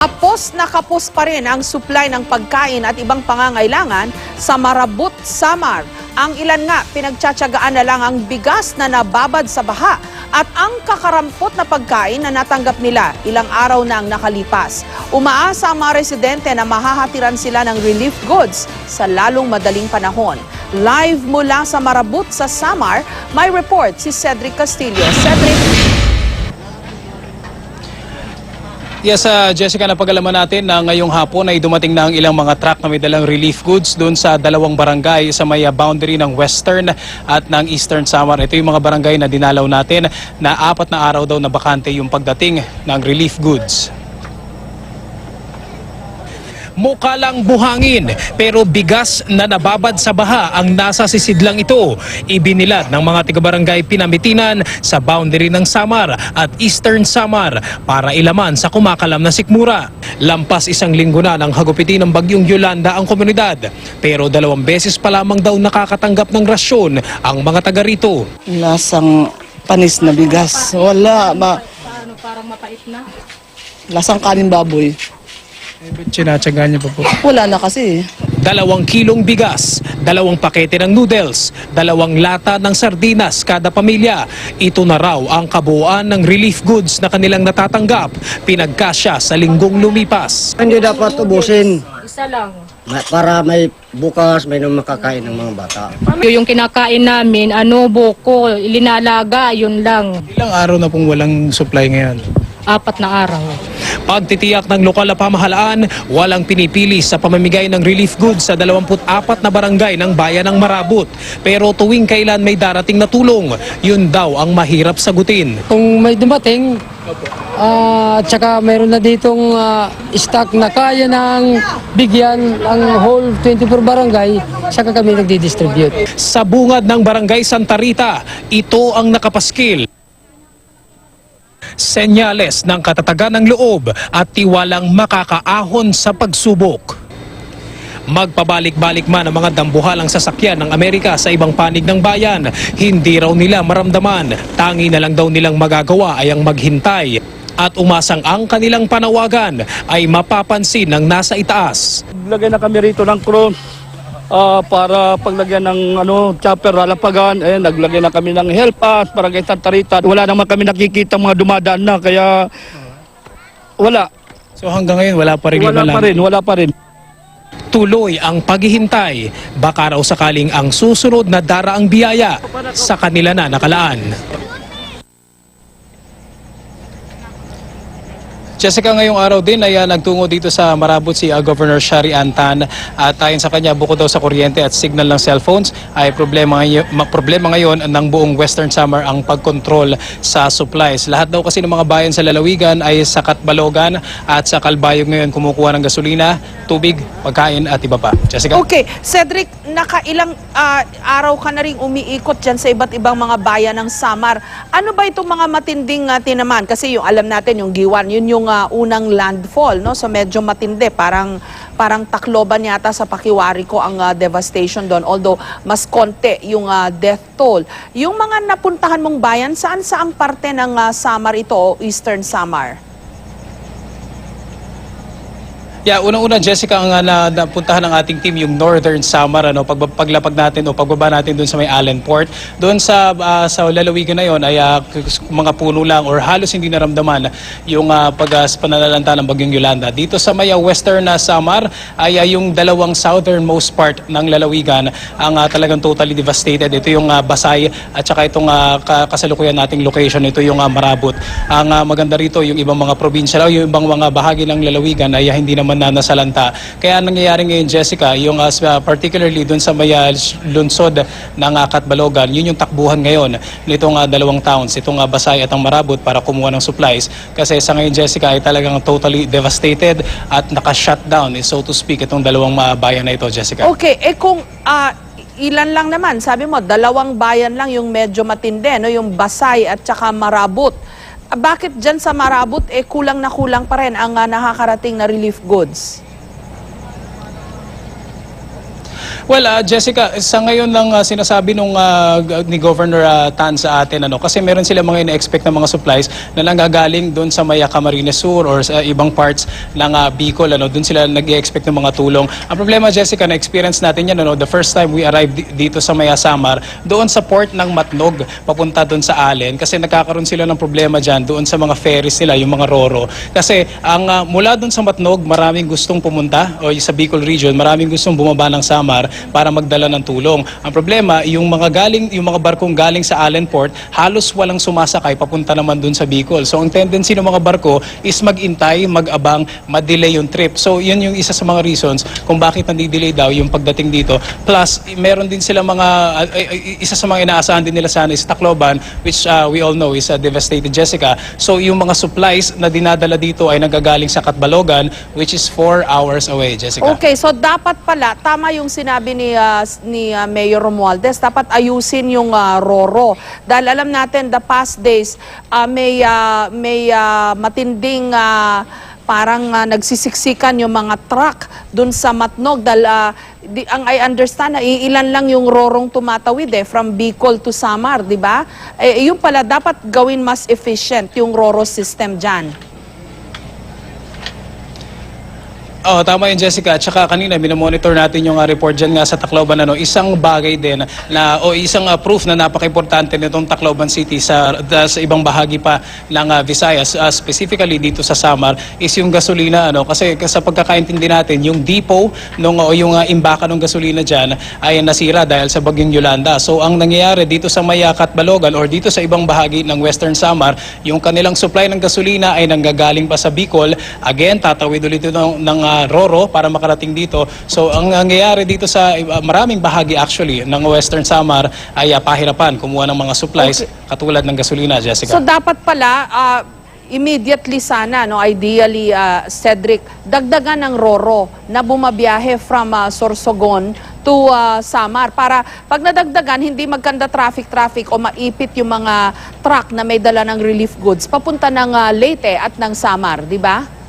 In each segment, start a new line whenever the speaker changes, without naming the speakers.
Kapos na kapos pa rin ang supply ng pagkain at ibang pangangailangan sa Marabut, Samar. Ang ilan nga, pinagtsatsagaan na lang ang bigas na nababad sa baha at ang kakarampot na pagkain na natanggap nila ilang araw na ang nakalipas. Umaasa ang mga residente na mahahatiran sila ng relief goods sa lalong madaling panahon. Live mula sa Marabut sa Samar, may report si Cedric Castillo. Cedric,
Yes, uh, Jessica, napagalaman natin na ngayong hapon ay dumating na ang ilang mga truck na may dalang relief goods doon sa dalawang barangay sa may uh, boundary ng Western at ng Eastern Samar. Ito yung mga barangay na dinalaw natin na apat na araw daw na bakante yung pagdating ng relief goods. Mukha lang buhangin pero bigas na nababad sa baha ang nasa sisidlang ito. Ibinilad ng mga tigabarangay Pinamitinan sa boundary ng Samar at Eastern Samar para ilaman sa kumakalam na sikmura. Lampas isang linggo na ng hagupitin ng bagyong Yolanda ang komunidad pero dalawang beses pa lamang daw nakakatanggap ng rasyon ang mga taga rito.
Lasang panis na bigas. Wala, ma...
parang mapait na.
Lasang kanin baboy.
Sinatsaga niya pa po.
Wala na kasi.
Dalawang kilong bigas, dalawang pakete ng noodles, dalawang lata ng sardinas kada pamilya. Ito na raw ang kabuuan ng relief goods na kanilang natatanggap, pinagkasya sa linggong lumipas.
Hindi dapat ubusin
Isa lang.
Para may bukas may nang makakain ng mga bata.
Yung kinakain namin, ano, buko, ilinalaga, yun lang.
Ilang araw na pong walang supply ngayon?
Apat na araw.
Pagtitiyak ng lokal na pamahalaan, walang pinipili sa pamamigay ng relief goods sa 24 na barangay ng bayan ng Marabut. Pero tuwing kailan may darating na tulong, yun daw ang mahirap sagutin.
Kung may dumating, ah, at saka mayroon na ditong ah, stock na kaya ng bigyan ang whole 24 barangay, saka kami nagdi-distribute.
Sa bungad ng barangay Santa Rita, ito ang nakapaskil. Senyales ng katatagan ng loob at tiwalang makakaahon sa pagsubok. Magpabalik-balik man ang mga dambuhalang sasakyan ng Amerika sa ibang panig ng bayan, hindi raw nila maramdaman. Tangi na lang daw nilang magagawa ay ang maghintay at umasang ang kanilang panawagan ay mapapansin ng nasa itaas.
Lagyan na kami rito ng crew ah, para paglagyan ng ano, chopper lalapagan. Eh, naglagay na kami ng help us para kay Tantarita. Wala naman kami nakikita mga dumadaan na kaya wala.
So hanggang ngayon wala pa rin
Wala pa rin, wala pa rin.
Tuloy ang paghihintay. Baka raw sakaling ang susunod na daraang biyaya sa kanila na nakalaan. Jessica, ngayong araw din ay ah, nagtungo dito sa Marabot si ah, Governor Shari Antan at ayon sa kanya bukod daw sa kuryente at signal ng cellphones ay problema, ngayon, ma- problema ngayon ng buong Western Summer ang pagkontrol sa supplies. Lahat daw kasi ng mga bayan sa lalawigan ay sa Katbalogan at sa Kalbayog ngayon kumukuha ng gasolina, tubig, pagkain at iba pa. Jessica?
Okay, Cedric, nakailang ah, araw ka na rin umiikot dyan sa iba't ibang mga bayan ng Samar. Ano ba itong mga matinding ah, tinaman? Kasi yung alam natin, yung Giwan, yun yung ah, unang landfall, no? So medyo matindi, parang parang Tacloban yata sa Pakiwari ko ang ah, devastation doon. Although mas konti yung ah, death toll. Yung mga napuntahan mong bayan, saan saang parte ng ah, Samar ito o Eastern Samar?
Yeah, unang-una Jessica ang uh, na, napuntahan ng ating team yung Northern Samar ano pag, paglapag natin o pagbaba natin doon sa may Allen Port. Doon sa ah, sa lalawigan na yon ay k- mga puno lang or halos hindi naramdaman yung uh, pag uh, pananalanta ng bagyong Yolanda. Dito sa may Western na Samar ay ah, yung dalawang southernmost part ng lalawigan ang ah, talagang totally devastated. Ito yung ah, Basay at saka itong ka- kasalukuyan nating location ito yung ah, Marabot. Ang ah, maganda rito yung ibang mga probinsya yung ibang mga bahagi ng lalawigan ay ah, hindi naman na nasalanta. Kaya ang nangyayari ngayon Jessica, yung s- particularly dun sa may ah, lunsod ng uh, Katbalogan, yun yung takbuhan ngayon nitong ah, dalawang towns, itong ah, Basay at ang Marabot para kumuha ng supplies. Kasi sa ngayon Jessica ay talagang totally devastated at naka-shutdown eh, so to speak itong dalawang ah, bayan na ito Jessica.
Okay, eh kung ah, ilan lang naman, sabi mo, dalawang bayan lang yung medyo matindi, no? yung Basay at saka Marabut. Bakit dyan sa Marabut, eh kulang na kulang pa rin ang ah, nakakarating na relief goods?
Well, ah, Jessica, sa ngayon lang ah, sinasabi nung g- ni Governor ah, Tan sa atin ano kasi meron sila mga ina-expect na mga supplies na nanggagaling doon sa Maya Camarines Sur or sa ibang parts ng ah, Bicol ano doon sila nag-expect ng mga tulong. Ang problema Jessica, na experience natin yan ano the first time we arrived di- dito sa Maya Samar doon sa port ng Matnog papunta doon sa Allen kasi nagkakaroon sila ng problema diyan doon sa mga ferries nila, yung mga roro. Kasi ang ah, mula doon sa Matnog, maraming gustong pumunta o sa Bicol region, maraming gustong bumaba ng Samar para magdala ng tulong. Ang problema, yung mga galing yung mga barkong galing sa Allen Port, halos walang sumasakay papunta naman doon sa Bicol. So ang tendency ng mga barko is mag-intay, mag-abang, ma-delay yung trip. So yun yung isa sa mga reasons kung bakit nandi-delay daw yung pagdating dito. Plus, meron din sila mga isa sa mga inaasahan din nila sana is Tacloban which uh, we all know is uh, devastated Jessica. So yung mga supplies na dinadala dito ay nagagaling sa Katbalogan which is 4 hours away, Jessica.
Okay, so dapat pala, tama yung sinabi ni, ah, s- ni ah, Mayor Romualdez, dapat ayusin yung ah, Roro. Dahil alam natin, the past days, ah, may, ah, may ah, matinding ah, parang ah, nagsisiksikan yung mga truck dun sa Matnog. Dahil ah, di, ang I understand, na ilan lang yung Rorong tumatawid eh, from Bicol to Samar, di ba? Eh, yun pala, dapat gawin mas efficient yung Roro system dyan.
Oo, tama yun Jessica. At saka kanina, minomonitor natin yung uh, report dyan nga sa Tacloban. Ano, isang bagay din na, o isang uh, proof na napaka-importante nitong Tacloban City sa, sa ibang bahagi pa ng uh, Visayas, uh, specifically dito sa Samar, is yung gasolina. Ano, kasi sa pagkakaintindi natin, yung depot nung, o yung uh, imbaka ng gasolina dyan ay nasira dahil sa bagyong Yolanda. So ang nangyayari dito sa Mayakat, Balogan or dito sa ibang bahagi ng Western Samar, yung kanilang supply ng gasolina ay nanggagaling pa sa Bicol. Again, tatawid ulit ito ng, ng uh, Roro para makarating dito. So ang nangyayari dito sa uh, maraming bahagi actually ng Western Samar ay uh, pahirapan kumuha ng mga supplies katulad ng gasolina, Jessica.
So dapat pala ah, immediately sana no ideally ah, Cedric dagdagan ng Roro na bumabiyahe from ah, Sorsogon to ah, Samar para pag nadagdagan hindi magkanda traffic traffic o maipit yung mga truck na may dala ng relief goods papunta ng ah, Leyte at ng Samar, di ba?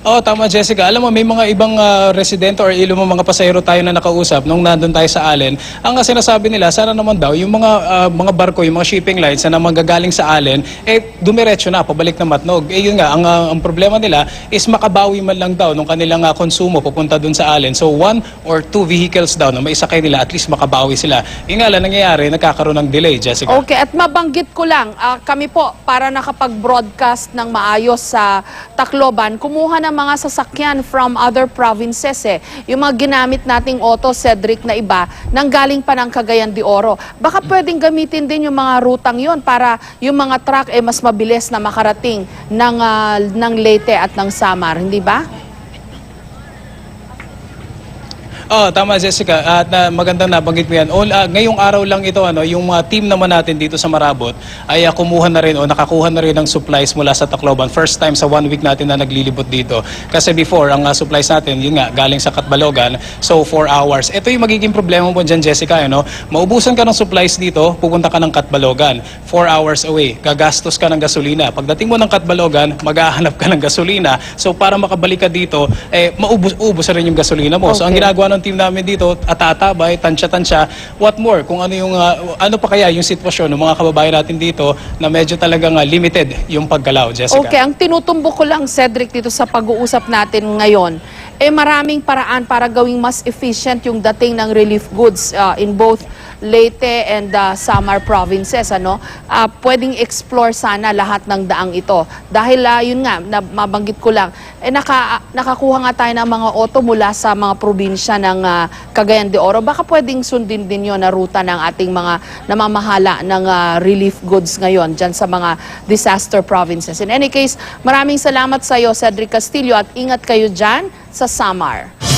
Oo, tama Jessica. Alam mo, may mga ibang ah, residente or ilo mo mga pasahero tayo na nakausap nung nandun tayo sa Allen. Ang ah, sinasabi nila, sana naman daw, yung mga ah, mga barko, yung mga shipping lines na manggagaling sa Allen, eh dumiretso na, pabalik na Matnog. Eh yun nga, ang, ah, ang problema nila is makabawi man lang daw nung kanilang ah, konsumo pupunta dun sa Allen. So one or two vehicles daw na maisakay nila, at least makabawi sila. Yung nga lang nangyayari, nagkakaroon ng delay, Jessica.
Okay, at mabanggit ko lang, ah, kami po para nakapag-broadcast ng maayos sa Tacloban, kumuha ng mga sasakyan from other provinces eh. Yung mga ginamit nating auto, Cedric, na iba, nang galing pa ng Cagayan de Oro. Baka pwedeng gamitin din yung mga rutang yon para yung mga truck eh mas mabilis na makarating ng, ah, ng Leyte at ng Samar, hindi ba?
Oh, tama Jessica. At na magandang nabanggit mo 'yan. All, ah, ngayong araw lang ito ano, yung mga team naman natin dito sa Marabot ay ah, kumuha na rin o nakakuha na rin ng supplies mula sa Tacloban. First time sa one week natin na naglilibot dito. Kasi before ang ah, supplies natin, yun nga, galing sa Katbalogan. So 4 hours. Ito yung magiging problema mo diyan Jessica, ano? Maubusan ka ng supplies dito, pupunta ka ng Katbalogan. 4 hours away. Gagastos ka ng gasolina. Pagdating mo ng Katbalogan, maghahanap ka ng gasolina. So para makabalik ka dito, eh maubos-ubos na rin yung gasolina mo. So ang
Okay.
ginagawa ng team namin dito, atatabay, tansya-tansya, what more? Kung ano yung, ah, ano pa kaya yung sitwasyon ng mga kababayan natin dito na medyo talagang ah, limited yung paggalaw, Jessica.
Okay, ang tinutumbok ko lang, Cedric, dito sa pag-uusap natin ngayon, eh maraming paraan para gawing mas efficient yung dating ng relief goods uh, in both Leyte and uh, Samar provinces. Ano? Ah, pwedeng explore sana lahat ng daang ito. Dahil ah, yun nga, na, mabanggit ko lang, eh, naka, nakakuha nga tayo ng mga auto mula sa mga probinsya ng ah, Cagayan de Oro. Baka pwedeng sundin din yon na ruta ng ating mga namamahala ng ah, relief goods ngayon dyan sa mga disaster provinces. In any case, maraming salamat sa iyo, Cedric Castillo, at ingat kayo dyan sa Samar.